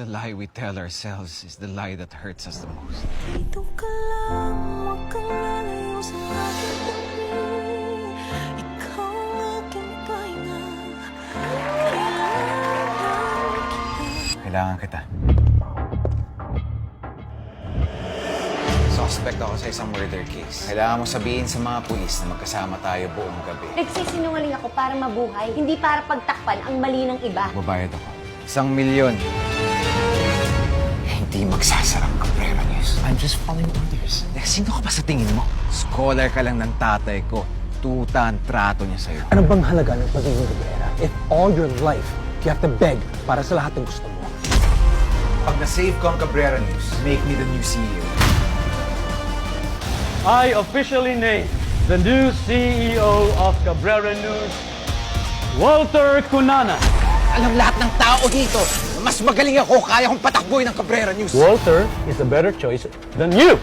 The lie we tell ourselves is the lie that hurts us the most. Dito ka lang, huwag kang lalayo sa aking tabi Ikaw ang aking pahinga Kailangan kita Kailangan kita. Suspect ako sa isang murder case. Kailangan mo sabihin sa mga pulis na magkasama tayo buong gabi. Nagsisinungaling ako para mabuhay, hindi para pagtakpan ang mali ng iba. Babayad ako. Isang milyon. Hindi magsasarang Cabrera News. I'm just following orders. Eh, sino ka ba sa tingin mo? Scholar ka lang ng tatay ko. Tuta ang trato niya sa'yo. Ano bang halaga ng pagiging Rivera if all your life you have to beg para sa lahat ng gusto mo? Pag na-save ko ang Cabrera News, make me the new CEO. I officially name the new CEO of Cabrera News, Walter Cunana. Alam lahat ng tao dito, mas magaling ako, kaya kong patakboy ng Cabrera News. Walter is a better choice than you.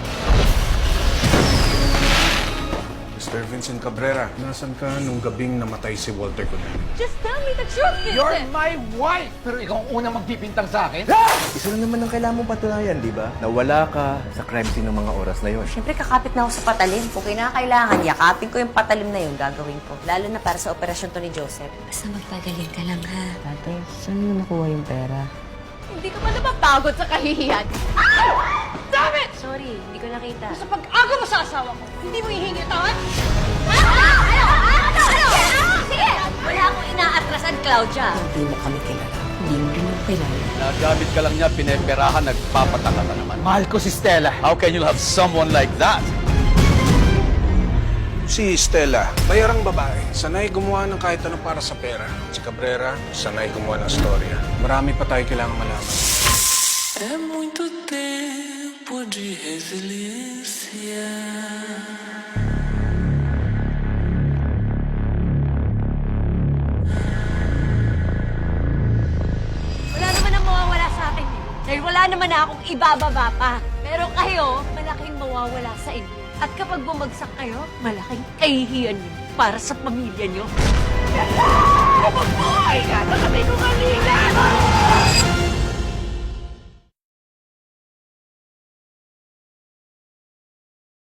Mr. Vincent Cabrera, nasan ka nung gabing namatay si Walter Cunan? Just tell me the truth, You're my wife! Pero ikaw ang unang magbibintang sa akin? Isa lang naman ang kailangan mong patunayan, di ba? Na wala ka sa crime scene ng mga oras na yon. Siyempre, kakapit na ako sa patalim. Kung kinakailangan, yakapin ko yung patalim na yun, gagawin ko. Lalo na para sa operasyon to ni Joseph. Basta magpagaling ka lang, ha? Ate, saan mo nakuha yung pera? Hindi ka ba napapagod sa kahihiyan? Ah! Damn it! Sorry, hindi ko nakita. Sa pag-aga mo sa asawa ko, hindi mo hihingi tawad? Claudia. Hindi mo kami kilala. Hindi mo rin ako kilala. Nagamit ka lang niya, pineperahan, nagpapataka ka naman. Mahal ko si Stella. How can you have someone like that? Si Stella, bayarang babae, sanay gumawa ng kahit ano para sa pera. Si Cabrera, sanay gumawa ng storya. Marami pa tayo kailangan malaman. É muito tempo de resiliência wala naman na akong ibababa pa. Pero kayo, malaking mawawala sa inyo. At kapag bumagsak kayo, malaking kahihiyan niyo para sa pamilya niyo. Yes! Kapag buhay ka, nakatay ko kanina!